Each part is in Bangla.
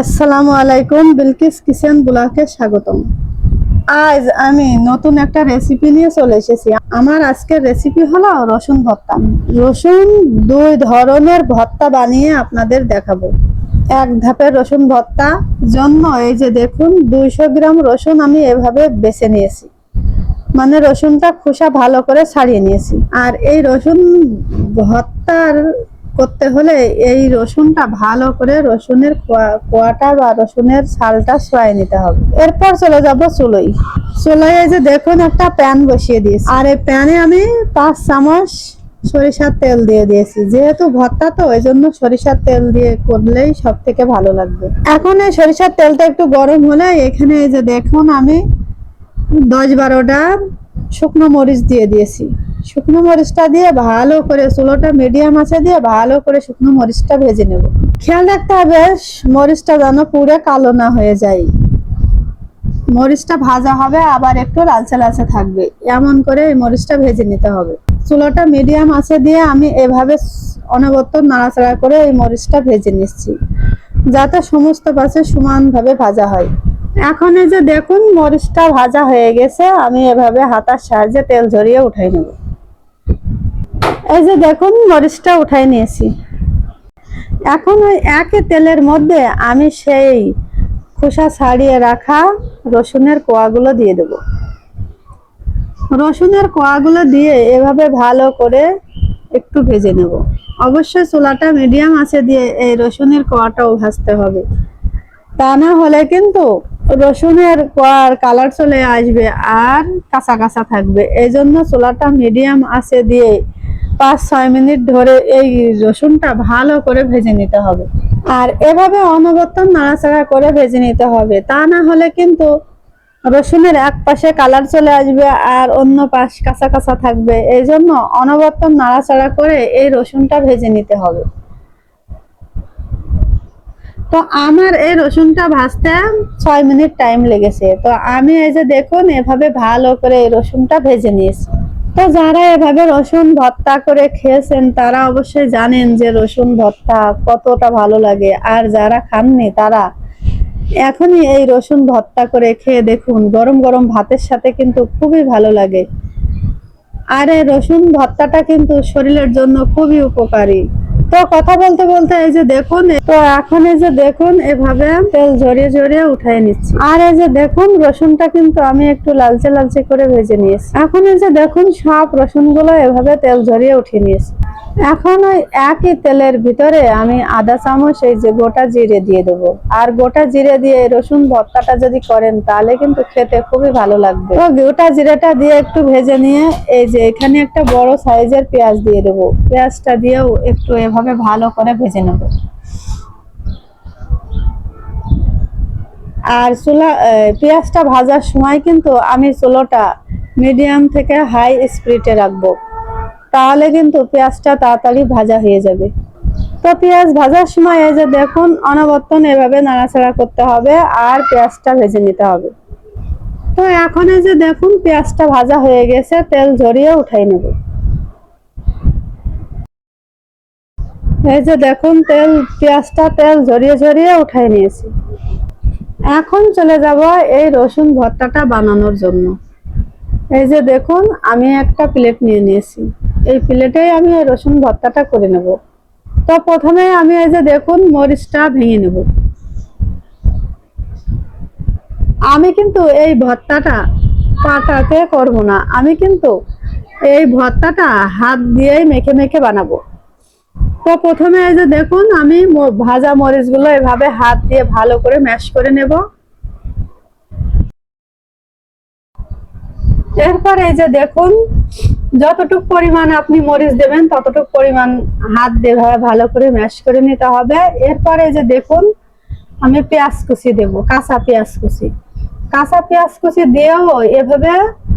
আসসালামু আলাইকুম, বিলকিস কিচেন ব্লকে স্বাগতম। আজ আমি নতুন একটা রেসিপি নিয়ে চলে এসেছি। আমার আজকের রেসিপি হলো রসুন ভর্তা। রসুন দুই ধরনের ভর্তা বানিয়ে আপনাদের দেখাবো। এক ধাপের রসুন ভর্তা জন্য এই যে দেখুন, দুইশো গ্রাম রসুন আমি এভাবে বেছে নিয়েছি। মানে রসুনটা খোসা ভালো করে ছাড়িয়ে নিয়েছি। আর এই রসুন ভর্তার করতে হলে এই রসুনটা ভালো করে রসুনের কোয়া- কোয়াটা বা রসুনের ছালটা সোয়াই নিতে হবে। এরপর চলে যাব চুলোই চুলোয় যে দেখুন একটা প্যান বসিয়ে দিয়েছি। আর এই প্যানে আমি পাঁচ চামচ সরিষার তেল দিয়ে দিয়েছি। যেহেতু ভর্তা তো ওই জন্য সরিষার তেল দিয়ে করলেই সব থেকে ভালো লাগবে। এখন এই সরিষার তেলটা একটু গরম হলে এখানে এই যে দেখুন আমি দশ বারোটা শুকনো মরিচ দিয়ে দিয়েছি। শুকনো মরিচটা দিয়ে ভালো করে চুলোটা মিডিয়াম আছে দিয়ে ভালো করে শুকনো মরিচটা ভেজে নেব। খেয়াল রাখতে হবে, মরিচটা যেন পুরো কালো না হয়ে যায়। মরিচটা ভাজা হবে, আবার একটু লালচে লালচে থাকবে। এমন করে এই মরিচটা ভেজে নিতে হবে। চুলোটা মিডিয়াম আছে দিয়ে আমি এভাবে অনবরত নাড়াচাড়া করে এই মরিচটা ভেজে নিচ্ছি, যাতে সমস্ত পাশে সমানভাবে ভাজা হয়। এখন এই যে দেখুন, মরিচটা ভাজা হয়ে গেছে, আমি এভাবে হাতার সাহায্যে তেল ঝরিয়ে উঠাই নেব। এই যে দেখুন, মরিচটা উঠাই নিয়েছি। এখন ওই একই তেলের মধ্যে আমি সেই খোসা ছাড়িয়ে রাখা রসুনের কোয়াগুলো দিয়ে দেব। রসুনের কোয়াগুলো দিয়ে এভাবে ভালো করে একটু ভেজে নেব। অবশ্যই চুলাটা মিডিয়াম আছে দিয়ে এই রসুনের কোয়াটাও ভাজতে হবে। তা না হলে কিন্তু রসুনের কোয়ার কালার চলে আসবে আর কাঁচা কাঁচা থাকবে। এই জন্য চুলাটা মিডিয়াম আছে দিয়ে পাঁচ, ছয় মিনিট ধরে এই রসুনটা ভালো করে ভেজে নিতে হবে। আর এভাবে অনবর্তন নাড়াচাড়া করে ভেজে নিতে হবে। তা না হলে কিন্তু রসুনের এক পাশে কালার চলে আসবে আর অন্য পাশ কাঁচা কাঁচা থাকবে। এই জন্য অনবর্তন নাড়াচাড়া করে এই রসুনটা ভেজে নিতে হবে। তো আমার এই রসুনটা ভাজতে ছয় মিনিট টাইম লেগেছে। তো আমি এই যে দেখুন, এভাবে ভালো করে এই রসুনটা ভেজে নিয়েছি। তো যারা এভাবে রসুন ভর্তা করে খেয়েছেন, তারা অবশ্যই জানেন যে রসুন ভর্তা কতটা ভালো লাগে। আর যারা খাননি, তারা এখনই এই রসুন ভর্তা করে খেয়ে দেখুন, গরম গরম ভাতের সাথে কিন্তু খুবই ভালো লাগে। আর এই রসুন ভর্তাটা কিন্তু শরীরের জন্য খুবই উপকারী। তো কথা বলতে বলতে এই যে দেখুন তো এখন এই যে দেখুন, এভাবে তেল ঝরিয়ে ঝরিয়ে উঠাই নিচ্ছি। আর এই যে দেখুন, রসুনটা কিন্তু আমি একটু লালচে লালচে করে ভেজে নিয়েছি। এখন এই যে দেখুন, সব রসুনগুলো এভাবে তেল ঝরিয়ে উঠিয়ে নিয়েছি। এখন ওই একই তেলের ভিতরে আমি আধা চামচ এই যে গোটা জিরে দিয়ে দেবো। আর গোটা জিরে দিয়ে রসুন ভর্তাটা যদি করেন, তাহলে কিন্তু খেতে খুবই ভালো লাগবে। তো গোটা জিরেটা দিয়ে একটু ভেজে নিয়ে এই যে এখানে একটা বড় সাইজের পেঁয়াজ দিয়ে দেবো। পেঁয়াজটা দিয়েও একটু এভাবে ভালো করে ভেজে নেব। আর চুলা পেঁয়াজটা ভাজার সময় কিন্তু আমি চুলোটা মিডিয়াম থেকে হাই স্পিডে রাখব। তাহলে কিন্তু পেঁয়াজটা তাড়াতাড়ি ভাজা হয়ে যাবে। তো পেঁয়াজ ভাজার সময় এই যে দেখুন, অনবর্তন এভাবে নাড়াচাড়া করতে হবে আর পেঁয়াজটা ভেজে নিতে হবে। তো এখন এই যে দেখুন, পেঁয়াজটা ভাজা হয়ে গেছে, তেল ঝরিয়ে উঠাই নেব। এই যে দেখুন, তেল, পেঁয়াজটা তেল ঝরিয়ে ঝরিয়ে উঠাই নিয়েছি। এখন চলে যাব এই রসুন ভর্তাটা বানানোর জন্য। এই যে দেখুন, আমি একটা প্লেট নিয়ে নিয়েছি। এই প্লেটেই আমি রসুন ভর্তাটা করে নেব। তো প্রথমে আমি এই যে দেখুন, মরিচটা ভেঙে নেব। আমি কিন্তু এই ভর্তাটা পাটাতে করব না। আমি কিন্তু এই ভর্তাটা হাত দিয়েই মেখে মেখে বানাবো। তো প্রথমে এই যে দেখুন, আমি ভাজা মরিচগুলো এভাবে হাত দিয়ে ভালো করে ম্যাশ করে নেব। এরপর এই যে দেখুন যতটুক পরিমাণ আপনি মরিচ দেবেন, ততটুক পরিমাণ হাত দিয়ে ভালো করে ম্যাশ করে নিতে হবে। এরপর যে দেখুন, আমি পেঁয়াজ কুচি দেব, কাঁচা পেঁয়াজ কুচি। কাঁচা পেঁয়াজ কুচি দিয়েও এভাবে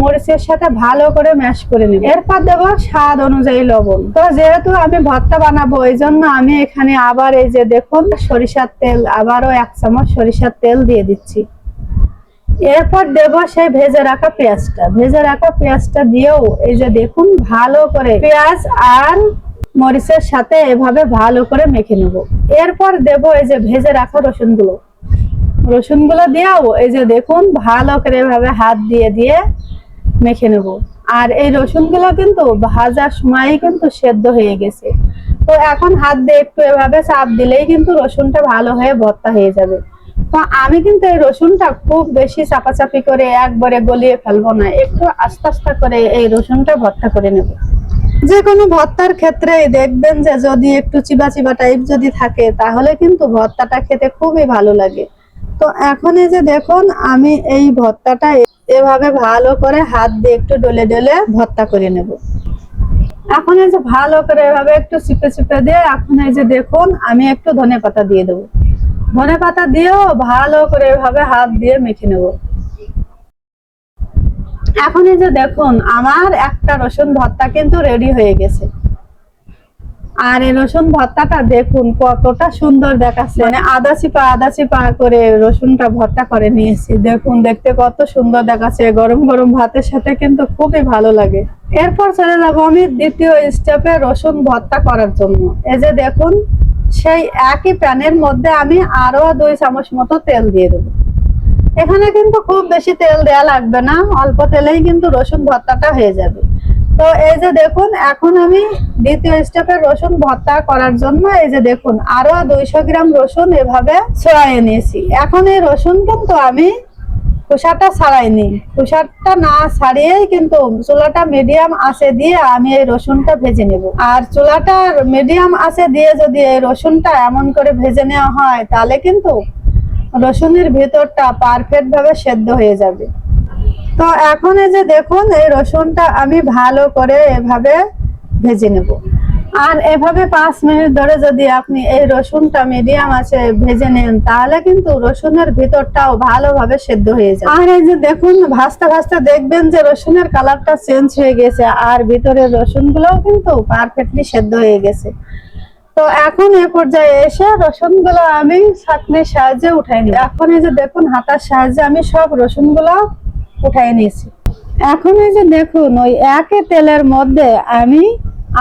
মরিচের সাথে ভালো করে ম্যাশ করে নেব। এরপর দেব স্বাদ অনুযায়ী লবণ। তো যেহেতু আমি ভর্তা বানাবো এই জন্য আমি এখানে আবার এই যে দেখুন, সরিষার তেল, আবারও এক চামচ সরিষার তেল দিয়ে দিচ্ছি। এরপর দেব সেই ভেজে রাখা পেঁয়াজটা। ভেজে রাখা পেঁয়াজটা দিয়েও এই যে দেখুন, ভালো করে পেঁয়াজ আর মরিচের সাথে এভাবে ভালো করে মেখে নেব। এরপর দেব এই যে ভেজে রাখা রসুনগুলো। রসুনগুলো দিয়েও এই যে দেখুন, ভালো করে এভাবে হাত দিয়ে দিয়ে মেখে নেব। আর এই রসুনগুলো কিন্তু ভাজার সময় কিন্তু সেদ্ধ হয়ে গেছে। তো এখন হাত দিয়ে একটু এভাবে চাপ দিলেই কিন্তু রসুনটা ভালো হয়ে ভর্তা হয়ে যাবে। তো আমি কিন্তু এই রসুনটা খুব বেশি চাপাচাপি করে একবারে গলিয়ে ফেলব না, একটু আস্তে আস্তে করে এই রসুনটা ভর্তা করে নেব। যে কোনো ভর্তার ক্ষেত্রে দেখবেন যে যদি একটু চিবা চিবা টাইপ যদি থাকে, তাহলে কিন্তু ভর্তাটা খেতে খুবই ভালো লাগে। তো এখন এই যে দেখুন, আমি এই ভর্তাটা এভাবে ভালো করে হাত দিয়ে একটু ডলে ডলে ভর্তা করে নেব। এখন এই যে ভালো করে এভাবে একটু চিপে চিপে দিয়ে, এখন এই যে দেখুন, আমি একটু ধনে পাতা দিয়ে দেবো। ধনে পাতা দিয়েও ভালো করে এভাবে হাত দিয়ে মেখে নেব। এখন এই যে দেখুন, আমার একটা রসুন ভর্তা কিন্তু রেডি হয়ে গেছে। আর এই রসুন ভর্তাটা দেখুন, কতটা সুন্দর দেখাচ্ছে। মানে আদা চিপা আদা চিপা করে রসুনটা ভর্তা করে নিয়েছি। দেখুন, দেখতে কত সুন্দর দেখাচ্ছে। গরম গরম ভাতের সাথে কিন্তু খুবই ভালো লাগে। এরপর চলে যাব আমি দ্বিতীয় স্টেপে রসুন ভর্তা করার জন্য। এই যে দেখুন সেই একই প্যানের মধ্যে আমি আরও দুই চামচ মতো তেল দিয়ে দেবো। এখানে কিন্তু খুব বেশি তেল দেয়া লাগবে না, অল্প তেলেই কিন্তু রসুন ভর্তাটা হয়ে যাবে। তো এই যে দেখুন, এখন আমি দ্বিতীয় স্টেপের রসুন ভর্তা করার জন্য এই যে দেখুন, আরও দুইশো গ্রাম রসুন এভাবে ছড়াইয়ে নিয়েছি এখন এই রসুন কিন্তু আমি খোসাটা ছাড়াইনি খোসাটা না ছাড়িয়েই কিন্তু চুলাটা মিডিয়াম আছে দিয়ে আমি এই রসুনটা ভেজে নেব। আর চুলাটার মিডিয়াম আছে দিয়ে যদি এই রসুনটা এমন করে ভেজে নেওয়া হয়, তাহলে কিন্তু রসুনের ভেতরটা পারফেক্ট ভাবে সেদ্ধ হয়ে যাবে। তো এখন এই যে দেখুন, এই রসুনটা আমি ভালো করে এভাবে ভেজে নেব। আর এভাবে পাঁচ মিনিট ধরে যদি আপনি এই রসুনটা মিডিয়াম আছে ভেজে নেন, তাহলে কিন্তু রসুনের ভিতরটাও ভালোভাবে সেদ্ধ হয়ে যায় আর এই যে দেখুন, ভাজতে ভাজতে দেখবেন যে রসুনের কালারটা চেঞ্জ হয়ে গেছে, আর ভিতরের রসুন গুলোও কিন্তু পারফেক্টলি সেদ্ধ হয়ে গেছে। তো এখন এ পর্যায়ে এসে রসুনগুলো আমি ছাঁকনির সাহায্যে উঠাই নিই এখন এই যে দেখুন, হাতার সাহায্যে আমি সব রসুনগুলো উঠাই নিয়েছি। এখন এই যে দেখুন, ওই একই তেলের মধ্যে আমি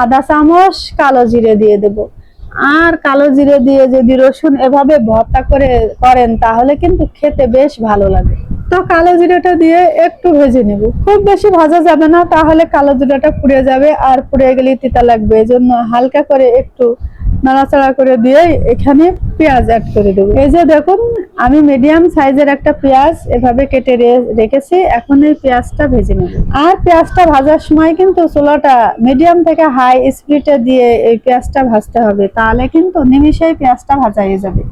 আধা চামচ, কালো জিরে দিয়ে দেব। আর কালো জিরে দিয়ে যদি রসুন এভাবে ভর্তা করে, করেন, তাহলে কিন্তু খেতে বেশ ভালো লাগে। তো কালো জিরাটা দিয়ে একটু ভেজে নেব। খুব বেশি ভাজা যাবে না, তাহলে কালো জিরাটা পুড়ে যাবে। আর পুড়ে গেলে তিতা লাগবে। এজন্য হালকা করে একটু নাড়াচাড়া করে দিয়ে এখানে পেঁয়াজ অ্যাড করে দেবো। এই যে দেখুন, আমি মিডিয়াম সাইজের একটা পেঁয়াজ এভাবে কেটে রেখেছি, এখন এই পেঁয়াজটা ভেজে নেব। আর পেঁয়াজটা ভাজার সময় কিন্তু চুলাটা মিডিয়াম থেকে হাই স্পিডে দিয়ে এই পেঁয়াজটা ভাজতে হবে, তাহলে কিন্তু নিমিশেই পেঁয়াজটা ভাজা হয়ে যাবে।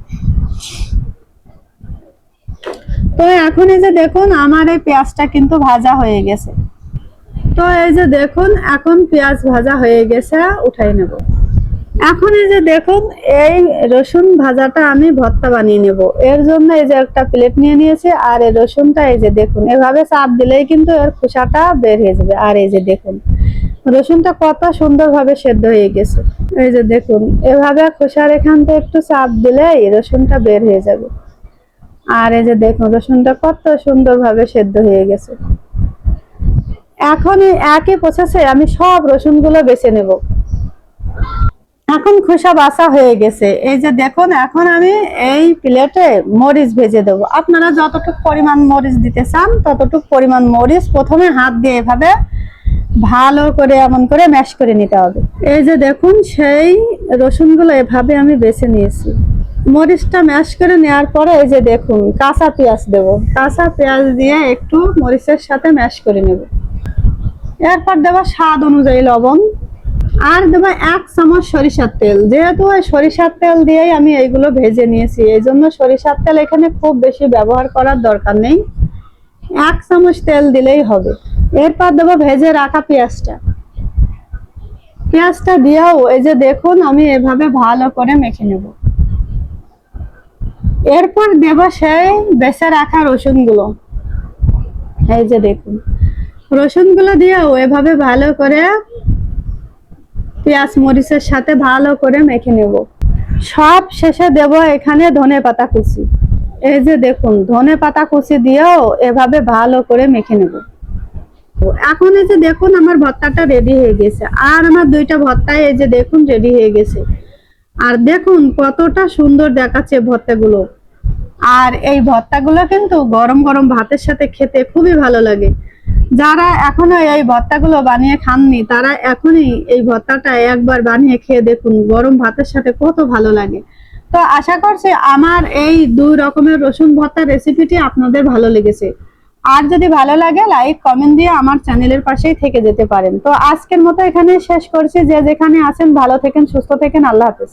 তো এখন এই যে দেখুন, আমার এই পেঁয়াজটা কিন্তু ভাজা হয়ে গেছে। তো এই যে দেখুন, এখন পেঁয়াজ ভাজা হয়ে গেছে, উঠাই নেব। এখন এই যে দেখুন, এই রসুন ভাজাটা আমি ভর্তা বানিয়ে নেব। এর জন্য এই যে একটা প্লেট নিয়ে নিয়েছে, আর এই রসুনটা এই যে দেখুন, এভাবে চাপ দিলেই কিন্তু এর খোসাটা বের হয়ে যাবে। আর এই যে দেখুন, রসুনটা কত সুন্দরভাবে সেদ্ধ হয়ে গেছে। এই যে দেখুন, এভাবে খোসার এখান থেকে একটু চাপ দিলেই রসুনটা বের হয়ে যাবে। আর এই যে দেখুন, রসুনটা কত সুন্দরভাবে সেদ্ধ হয়ে গেছে। এখন একই প্রসেসে আমি সব রসুনগুলো বেছে নেব। এখন খোসা বাসা হয়ে গেছে। এই যে দেখুন, এখন আমি এই প্লেটে মরিচ ভেজে দেবো। আপনারা যতটুকু পরিমাণ মরিচ দিতে চান, ততটুকু পরিমাণ মরিচ প্রথমে হাত দিয়ে এভাবে ভালো করে এমন করে ম্যাশ করে নিতে হবে। এই যে দেখুন, সেই রসুনগুলো এভাবে আমি বেছে নিয়েছি। মরিচটা ম্যাশ করে নেওয়ার পরে এই যে দেখুন, কাঁচা পেঁয়াজ দেব। কাঁচা পেঁয়াজ দিয়ে একটু মরিচের সাথে ম্যাশ করে নেব। এরপর দেবো স্বাদ অনুযায়ী লবণ। আর দেবো এক চামচ সরিষার তেল। যেহেতু ওই সরিষার তেল দিয়েই আমি এইগুলো ভেজে নিয়েছি এই জন্য সরিষার তেল এখানে খুব বেশি ব্যবহার করার দরকার নেই। এক চামচ তেল দিলেই হবে। এরপর দেবো ভেজে রাখা পেঁয়াজটা। পেঁয়াজটা দিয়েও এই যে দেখুন, আমি এভাবে ভালো করে মেখে নেব। এরপর দেব সেই বেছে রাখা রসুনগুলো। এই যে দেখুন, রসুনগুলো দিয়েও এভাবে ভালো করে পেঁয়াজ মরিচের সাথে ভালো করে মেখে নেব। সব শেষে দেব এখানে ধনে পাতা কুচি। এই যে দেখুন, ধনে পাতা কুচি দিয়েও এভাবে ভালো করে মেখে নেব। এখন এই যে দেখুন, আমার ভর্তাটা রেডি হয়ে গেছে। আর আমার দুইটা ভর্তা এই যে দেখুন রেডি হয়ে গেছে। আর দেখুন, কতটা সুন্দর দেখাচ্ছে ভর্তাগুলো। আর এই ভর্তাগুলো কিন্তু গরম গরম ভাতের সাথে খেতে খুবই ভালো লাগে। যারা এখনও এই ভর্তাগুলো বানিয়ে খাননি, তারা এখনই এই ভর্তাটা একবার বানিয়ে খেয়ে দেখুন, গরম ভাতের সাথে কত ভালো লাগে। তো আশা করছি আমার এই দুই রকমের রসুন ভর্তা রেসিপিটি আপনাদের ভালো লেগেছে। আর যদি ভালো লাগে লাইক কমেন্ট দিয়ে আমার চ্যানেলের পাশেই থেকে যেতে পারেন। তো আজকের মতো এখানে শেষ করছি। যে যেখানে আছেন, ভালো থেকেন, সুস্থ থেকেন, আল্লাহ হাফেজ।